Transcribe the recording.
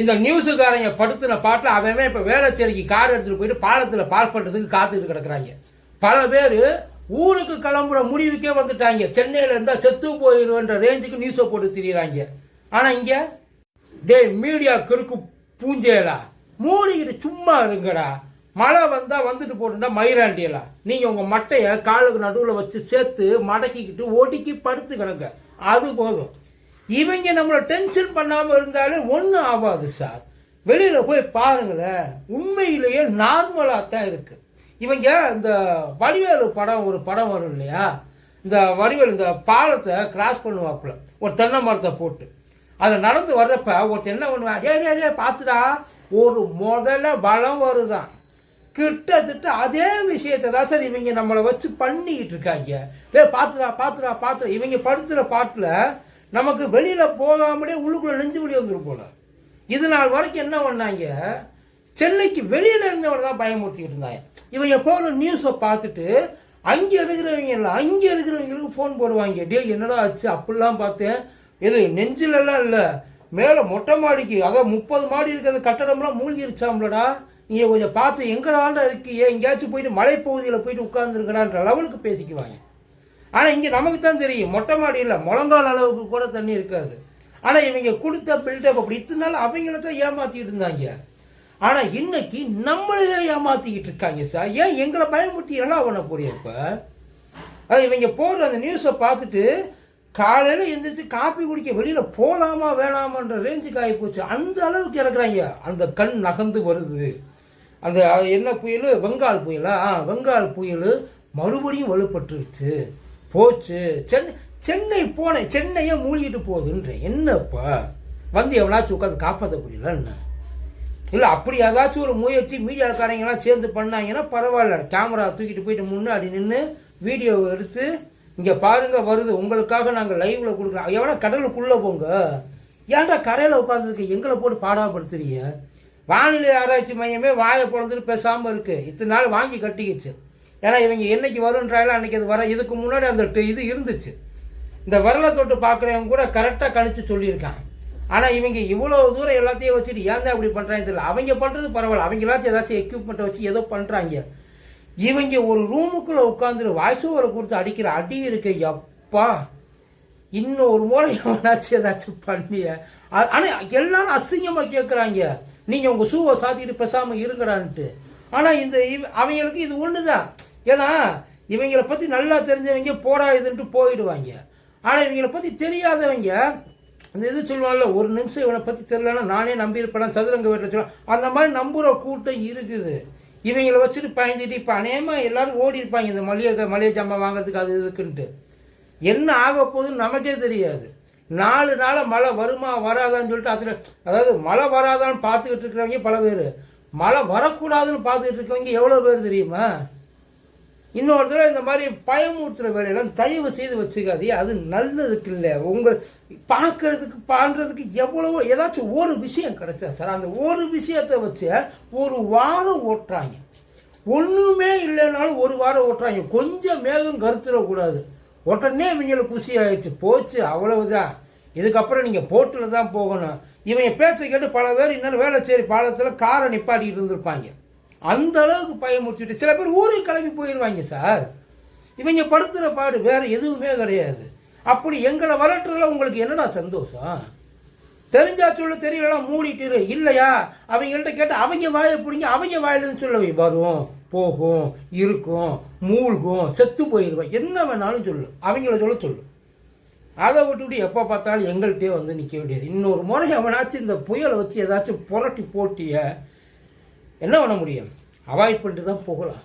இந்த நியூஸுக்காரங்க படுத்தின பாட்டில் அவன் இப்போ வேளச்சேரிக்கு கார் எடுத்துகிட்டு போயிட்டு பாலத்தில் பார்க் பண்ணுறதுக்கு காத்துக்கிட்டு கிடக்குறாங்க. பல பேர் ஊருக்கு கிளம்புற முடிவுக்கே வந்துட்டாங்க. சென்னையில் இருந்தால் செத்து போயிடுன்ற ரேஞ்சுக்கு நியூஸை போட்டு திரியிறாங்க. ஆனால் இங்கே டே மீடியா கிறுக்கு பூஞ்சேலா மூடிக்கிட்டு சும்மா இருங்கடா. மழை வந்தால் வந்துட்டு போட்டுட்டா மயிராண்டியலா நீங்கள் உங்கள் மட்டையை காலுக்கு நடுவில் வச்சு சேர்த்து மடக்கிக்கிட்டு ஒடுக்கி படுத்து கிடங்க. அது போதும். இவங்க நம்மளை டென்ஷன் பண்ணாமல் இருந்தாலே ஒன்றும் ஆகாது சார். வெளியில் போய் பாருங்களேன். உண்மையிலேயே நார்மலாக தான் இருக்குது இவங்க இந்த வடிவேலு படம் ஒரு படம் வரும் இல்லையா? இந்த வடிவேல் இந்த பாலத்தை கிராஸ் பண்ணுவாப்புல. ஒரு தென்னை மரத்தை போட்டு. அதில் நடந்து வர்றப்ப ஒருத்தர் என்ன பண்ணுவான்? டே பார்த்துடா. ஒரு முதல்ல பலம் வருதான். கிட்டத்தட்ட அதே விஷயத்தை தான் சார் இவங்க நம்மளை வச்சு பண்ணிக்கிட்டு இருக்காங்க. டே பார்த்துடா பார்த்துடா பார்த்துடா. இவங்க படுத்துகிற பாட்டில் நமக்கு வெளியில் போகாமலே உள்ளுக்குள்ளே நெஞ்சு வெளியே வந்துடும் போல. இது நாள் வரைக்கும் என்ன பண்ணாங்க? சென்னைக்கு வெளியில் இருந்தவங்க தான் பயமுறுத்திக்கிட்டு இருந்தாங்க. இவங்க போகிற நியூஸை பார்த்துட்டு அங்கே இருக்கிறவங்க இல்லை அங்கே இருக்கிறவங்களுக்கு ஃபோன் போடுவாங்க. டே என்னடா ஆச்சு? அப்படிலாம் பார்த்தேன். இது நெஞ்சிலெல்லாம் இல்லை. மேலே மொட்டை மாடிக்கு அதான் முப்பது மாடி இருக்கிற கட்டடம்லாம் மூழ்கிருச்சாம்லடா. நீங்கள் கொஞ்சம் பார்த்து எங்கடாண்டா இருக்கியே எங்கேயாச்சும் போயிட்டு மலைப்பகுதியில் போயிட்டு உட்காந்துருக்கடான்ற லெவலுக்கு பேசிக்குவாங்க. ஆனால் இங்கே நமக்கு தான் தெரியும். மொட்டை மாடியில் முழங்கால் அளவுக்கு கூட தண்ணி இருக்காது. ஆனால் இவங்க கொடுத்த பில்டப் அப்படி இத்தனை நாள் அவங்கள தான் ஏமாற்றிட்டு இருந்தாங்க. ஆனால் இன்னைக்கு நம்மளையே ஏமாற்றிக்கிட்டு இருக்காங்க சார் ஏன் எங்களை பயமுறுத்தி அவனை புரியப்ப அது இவங்க போடுற அந்த நியூஸை பார்த்துட்டு காலையில் எழுந்திரிச்சு காப்பி குடிக்க வெளியில் போகலாமா வேணாமான்ற ரேஞ்சுக்கு ஆகி போச்சு. அந்த அளவுக்கு இறக்குறாங்க. அந்த கண் நகர்ந்து வருது. அந்த என்ன புயல்? வெங்கால் புயலா? ஆ வெங்கால் புயல் மறுபடியும் வலுப்பட்டுருச்சு. போச்சு. சென்னை சென்னை போனேன் சென்னையே மூழ்கிட்டு போகுதுன்ற என்னப்பா? வந்து எவனாச்சும் உட்காந்து காப்பாற்ற முடியல என்ன? இல்லை அப்படி ஏதாச்சும் ஒரு முயற்சி மீடியாக்காரங்கெல்லாம் சேர்ந்து பண்ணாங்கன்னா பரவாயில்ல. கேமரா தூக்கிட்டு போயிட்டு முன்னாடி நின்று வீடியோ எடுத்து இங்கே பாருங்கள் வருது. உங்களுக்காக நாங்கள் லைவில் கொடுக்குறோம். எவனா கடலுக்குள்ளே போங்க. ஏன்டா கரையில் உட்காந்துருக்கு எங்களை போட்டு பாடாப்படுத்துறீங்க. வானிலை ஆராய்ச்சி மையமே வாயை பிறந்துட்டு பேசாமல் இருக்குது இத்தனை நாள் வாங்கி கட்டிக்கிச்சு. ஏன்னா இவங்க என்னைக்கு வருன்றாலும் அன்றைக்கி அது வர இதுக்கு முன்னாடி அந்த ட- இது இருந்துச்சு. இந்த விரலை தொட்டு பார்க்குறவங்க கூட கரெக்டாக கணிச்சு சொல்லியிருக்கான் ஆனால் இவங்க இவ்வளோ தூரம் எல்லாத்தையும் வச்சுட்டு ஏன் தான் இப்படி பண்ணுறாங்க தெரியல. அவங்க பண்ணுறது பரவாயில்ல. அவங்களாச்சும் ஏதாச்சும் எக்யூப்மெண்ட்டை வச்சு ஏதோ பண்ணுறாங்க இவங்க ஒரு ரூமுக்குள்ளே உட்காந்துரு வாய்ஸ் ஓவரை கொடுத்து அடிக்கிற அடி இருக்கு. எப்பா இன்னும் ஒரு முறை எவனாச்சும் ஏதாச்சும் பண்ணிய. ஆனால் எல்லாரும் அசிங்கமாக கேட்குறாங்க நீங்கள் உங்கள் ஷூவை சாத்திட்டு பேசாமல் இருங்கடான்ட்டு. ஆனால் இந்த இவ அவங்களுக்கு இது ஒன்று தான் ஏன்னா இவங்களை பற்றி நல்லா தெரிஞ்சவங்க போடா இதுன்ட்டு போயிடுவாங்க. ஆனால் இவங்களை பற்றி தெரியாதவங்க இந்த இது சொல்லுவாங்கல்ல ஒரு நிமிஷம் இவனை பற்றி தெரியலன்னா நானே நம்பியிருப்பேன் சதுரங்க வீட்டில் சொல்லுவேன் அந்த மாதிரி நம்புகிற கூட்டம் இருக்குது. இவங்களை வச்சுட்டு பயந்துட்டு இப்போ அநேகமாக எல்லோரும் ஓடி இருப்பாங்க இந்த மளிகை மளிகை ஜாமான் வாங்குறதுக்கு அது இருக்குன்ட்டு என்ன ஆக போகுதுன்னு நமக்கே தெரியாது. நாலு நாளாக மழை வருமா வராதான்னு சொல்லிட்டு அதில் அதாவது மழை வராதான்னு பார்த்துக்கிட்டு இருக்கிறவங்க பல பேர். மழை வரக்கூடாதுன்னு பார்த்துக்கிட்டு இருக்கவங்க எவ்வளோ பேர் தெரியுமா? இன்னொரு தடவை இந்த மாதிரி பயமுறுத்துற வேலையெல்லாம் தயவு செய்து வச்சுக்காதீங்க. அது நல்லதுக்கு இல்லை. உங்கள் பார்க்கறதுக்கு பண்ணுறதுக்கு எவ்வளவோ ஏதாச்சும் ஒரு விஷயம் கிடைச்சா சார் அந்த ஒரு விஷயத்தை வச்சு ஒரு வாரம் ஓட்டுறாங்க. ஒன்றுமே இல்லைனாலும் ஒரு வாரம் ஓட்டுறாங்க. கொஞ்சம் மேகம் கருத்துடக்கூடாது உடனே இவங்களுக்கு குஷி ஆயிடுச்சு. போச்சு அவ்வளவுதான். இதுக்கப்புறம் நீங்கள் போட்டில் தான் போகணும். இவங்க பேச்சை கேட்டு பல பேர் இன்னும் சேரி பாலத்தில் காரை நிப்பாட்டிக்கிட்டு இருந்திருப்பாங்க. அந்த அளவுக்கு பயமுறுத்திட்டு சில பேர் ஊருக்கு கிளம்பி போயிடுவாங்க சார். இவங்க படுத்துகிற பாடு வேறு எதுவுமே கிடையாது. அப்படி எங்களை வளர்த்துறதுல உங்களுக்கு என்னடா சந்தோஷம்? தெரிஞ்சா சொல்லு தெரியலாம் மூடிட்டு இல்லையா? அவங்கள்ட்ட கேட்டால் அவங்க வாயை பிடிங்க அவங்க வாயிலிருந்து சொல்ல வை. வரும் போகும் இருக்கும் மூழ்கும் செத்து போயிடுவேன் என்ன வேணாலும் சொல்லு. அவங்கள சொல்ல சொல்லு. அதை விட்டுவிட்டு எப்போ பார்த்தாலும் எங்கள்கிட்டே வந்து நிற்க வேண்டியது. இன்னொரு முறை அவனாச்சும் இந்த புயலை வச்சு ஏதாச்சும் புரட்டி போட்டிய என்ன பண்ண முடியும்? அவாய்ட் பண்ணிட்டு தான் போகலாம்.